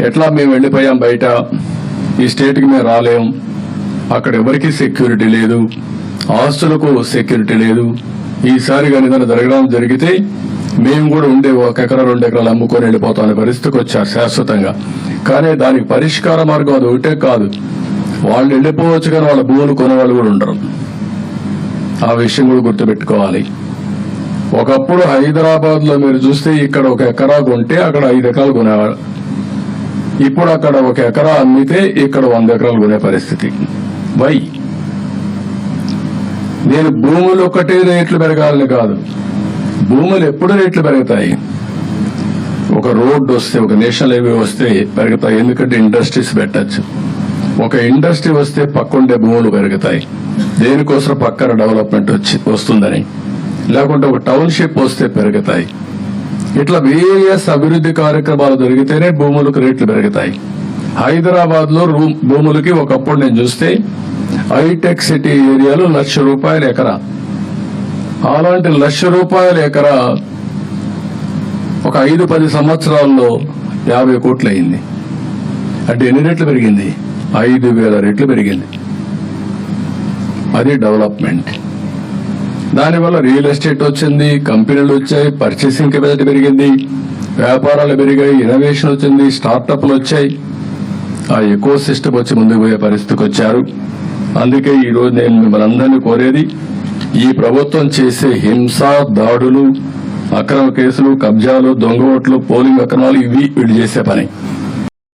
ఎట్లా మేము వెళ్ళిపోయాం బయట? ఈ స్టేట్కి మేము రాలేం. అక్కడ ఎవరికి సెక్యూరిటీ లేదు. ఆస్తులకు సెక్యూరిటీ లేదు. ఈసారి కానీ ఏదైనా జరగడం జరిగితే మేము కూడా ఉండే ఒక ఎకరా రెండు ఎకరాలు అమ్ముకొని వెళ్ళిపోతాం అనే పరిస్థితికి వచ్చారు శాశ్వతంగా. కానీ దానికి పరిష్కార మార్గం అది ఒకటే కాదు. వాళ్ళు వెళ్ళిపోవచ్చు కానీ వాళ్ళ భూములు కొనేవాళ్ళు కూడా ఉండరు. ఆ విషయం కూడా గుర్తుపెట్టుకోవాలి. ఒకప్పుడు హైదరాబాద్లో మీరు చూస్తే ఇక్కడ ఒక ఎకరా కొంటే అక్కడ ఐదు ఎకరాలు కొనేవాళ్ళు. ఇప్పుడు అక్కడ ఒక ఎకరా అమ్మితే ఇక్కడ వంద ఎకరాలు కొనే పరిస్థితి. వై? నేను భూములు ఒకటే రేట్లు పెరగాలని కాదు. భూములు ఎప్పుడు రేట్లు పెరుగుతాయి? ఒక రోడ్డు వస్తే ఒక నేషనల్ హైవే వస్తే పెరుగుతాయి. ఎందుకంటే ఇండస్ట్రీస్ పెట్టచ్చు. ఒక ఇండస్ట్రీ వస్తే పక్కుండే భూములు పెరుగుతాయి. దేనికోసం పక్కన డెవలప్మెంట్ వచ్చి వస్తుందని? లేకుంటే ఒక టౌన్షిప్ వస్తే పెరుగుతాయి. ఇట్లా వేరియస్ అభివృద్ధి కార్యక్రమాలు జరిగితేనే భూములకు రేట్లు పెరుగుతాయి. హైదరాబాద్లో భూములకి ఒకప్పుడు నేను చూస్తే హైటెక్ సిటీ ఏరియాలో లక్ష రూపాయల ఎకరా. అలాంటి లక్ష రూపాయల ఎకరా ఒక ఐదు పది సంవత్సరాల్లో యాభై కోట్లు అయింది అంటే ఎన్ని రెట్లు పెరిగింది? ఐదు వేల రెట్లు పెరిగింది. అది డెవలప్మెంట్. దానివల్ల రియల్ ఎస్టేట్ వచ్చింది కంపెనీలు వచ్చాయి పర్చేసింగ్ కెపాసిటీ పెరిగింది వ్యాపారాలు పెరిగాయి ఇన్నోవేషన్ వచ్చింది స్టార్టప్లు వచ్చాయి. ఆ ఎకో సిస్టమ్ వచ్చి ముందుకు పోయే పరిస్థితికి వచ్చారు. అందుకే ఈరోజు నేను మిమ్మల్ని అందరినీ కోరేది ఈ ప్రభుత్వం చేసే హింస దాడులు అక్రమ కేసులు కబ్జాలు దొంగ ఓట్లు పోలింగ్ అక్రమాలు ఇవి వీళ్ళు చేసే పని.